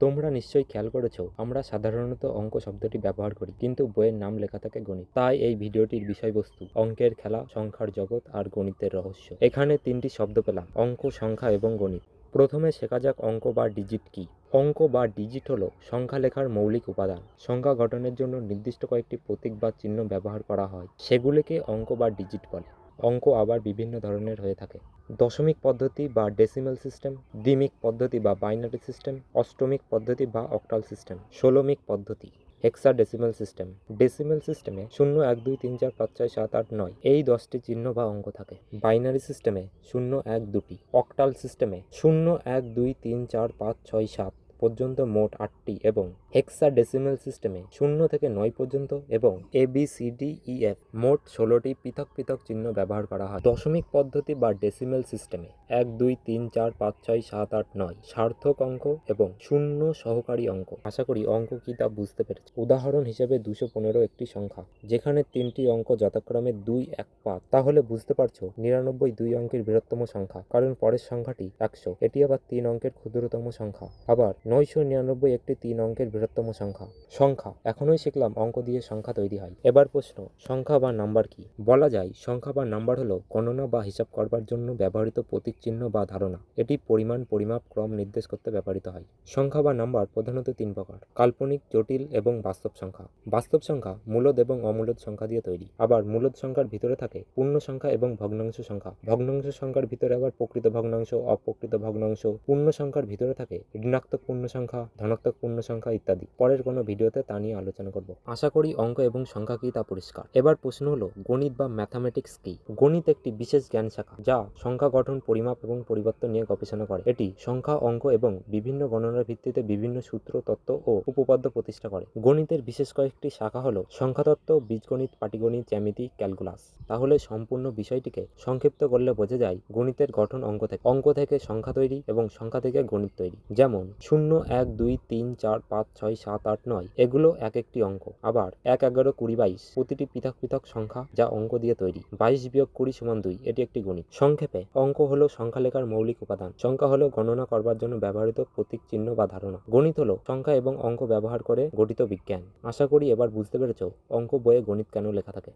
তোমরা নিশ্চয়ই খেয়াল করেছ, আমরা সাধারণত অঙ্ক শব্দটি ব্যবহার করি, কিন্তু বইয়ের নাম লেখা থাকে গণিত। তাই এই ভিডিওটির বিষয়বস্তু, অঙ্কের খেলা, সংখ্যার জগৎ আর গণিতের রহস্য। এখানে তিনটি শব্দ পেলাম, অঙ্ক, সংখ্যা এবং গণিত। প্রথমে শেখা যাক অঙ্ক বা ডিজিট কি। অঙ্ক বা ডিজিট হলো সংখ্যা লেখার মৌলিক উপাদান। সংখ্যা গঠনের জন্য নির্দিষ্ট কয়েকটি প্রতীক বা চিহ্ন ব্যবহার করা হয়। সেগুলিকে অঙ্ক বা ডিজিট বলে। অঙ্ক আবার বিভিন্ন ধরনের হয়ে থাকে। দশমিক পদ্ধতি বা ডেসিমেল সিস্টেম দ্বিমিক পদ্ধতি বা বাইনারি সিস্টেম অষ্টমিক পদ্ধতি বা অক্টাল সিস্টেম ষোলমিক পদ্ধতি হেক্সা ডেসিমেল সিস্টেম ডেসিমেল সিস্টেমে শূন্য, এক, দুই, তিন, চার, পাঁচ, ছয়, সাত, আট, নয়, এই দশটি চিহ্ন বা অঙ্ক থাকে। বাইনারি সিস্টেমে শূন্য, এক, দুটি অক্টাল সিস্টেমে শূন্য, এক, দুই, তিন, চার, পাঁচ, ছয়, সাত পর্যন্ত মোট আটটি এবং হেক্সা ডেসিমেল সিস্টেমে শূন্য থেকে নয় পর্যন্ত এবং A B C D E F মোট ষোলোটি পৃথক পৃথক চিহ্ন ব্যবহার করা হয়। দশমিক পদ্ধতি বা ডেসিমেল সিস্টেমে এক, দুই, তিন, চার, পাঁচ, ছয়, সাত, আট, নয় সার্থক অঙ্ক এবং শূন্য সহকারী অঙ্ক। আশা করি অঙ্ক কি তা বুঝতে পেরেছি। উদাহরণ হিসেবে দুশো পনেরো একটি সংখ্যা যেখানে তিনটি অঙ্ক যথাক্রমে দুই, এক, পাঁচ। তাহলে বুঝতে পারছ নিরানব্বই দুই অঙ্কের বৃহত্তম সংখ্যা, কারণ পরের সংখ্যাটি একশো। এটি আবার তিন অঙ্কের ক্ষুদ্রতম সংখ্যা। আবার নয়শো নিরানব্বই একটি তিন অঙ্কের বৃহত্তম সংখ্যা। সংখ্যা। এখনোই শিখলাম অঙ্ক দিয়ে সংখ্যা তৈরি হয়। এবার প্রশ্ন, সংখ্যা বা নাম্বার কি? বলা যায়, সংখ্যা বা নাম্বার হলো গণনা বা হিসাব করবার জন্য ব্যবহৃত প্রতীক চিহ্ন বা ধারণা। এটি পরিমাণ, পরিমাপ, ক্রম নির্দেশ করতে ব্যবহৃত হয়। সংখ্যা বা নাম্বার প্রধানত তিন প্রকার, কাল্পনিক, জটিল এবং বাস্তব সংখ্যা। বাস্তব সংখ্যা মূলদ এবং অমূলদ সংখ্যা দিয়ে তৈরি। আবার মূলদ সংখ্যার ভিতরে থাকে পূর্ণ সংখ্যা এবং ভগ্নাংশ সংখ্যা। ভগ্নাংশ সংখ্যার ভিতরে আবার প্রকৃত ভগ্নাংশ, অপ্রকৃত ভগ্নাংশ। পূর্ণ সংখ্যার ভিতরে থাকে ঋণাত্মক পূর্ণ সংখ্যা, ধনাত্মক পূর্ণ সংখ্যা ইত্যাদি। পরের কোনো ভিডিওতে তা নিয়ে আলোচনা করব। আশা করি অঙ্ক এবং সংখ্যা কি তা পরিষ্কার। এবার প্রশ্ন হলো, গণিত বা ম্যাথামেটিক্স কি? গণিত একটি বিশেষ জ্ঞান শাখা, যা সংখ্যা গঠন, পরিমাপ এবং পরিবর্তন নিয়ে গবেষণা করে। এটি সংখ্যা, অঙ্ক এবং বিভিন্ন গণনার ভিত্তিতে বিভিন্ন সূত্র, তত্ত্ব ও উপপাদ্য প্রতিষ্ঠা করে। গণিতের বিশেষ কয়েকটি শাখা হলো, সংখ্যাতত্ত্ব, বীজগণিত, পাটিগণিত, জ্যামিতি, ক্যালকুলাস। তাহলে সম্পূর্ণ বিষয়টিকে সংক্ষিপ্ত করলে বোঝা যায় গণিতের গঠন অঙ্ক থেকে। অঙ্ক থেকে সংখ্যা তৈরি এবং সংখ্যা থেকে গণিত তৈরি। যেমন, শূন্য, এক, দুই, তিন, চার, পাঁচ ছয়, সাত, আট, নয়, এগুলো এক একটি অঙ্ক। আবার এক, এগারো, কুড়ি, বাইশ, প্রতিটি পৃথক পৃথক সংখ্যা যা অঙ্ক দিয়ে তৈরি। বাইশ বিয়োগ কুড়ি সমান দুই, এটি একটি গণিত। সংক্ষেপে, অঙ্ক হলো সংখ্যা লেখার মৌলিক উপাদান। সংখ্যা হলো গণনা করবার জন্য ব্যবহৃত প্রতীক চিহ্ন বা ধারণা। গণিত হলো সংখ্যা এবং অঙ্ক ব্যবহার করে গঠিত বিজ্ঞান। আশা করি এবার বুঝতে পেরেছ অঙ্ক বইয়ে গণিত কেন লেখা থাকে।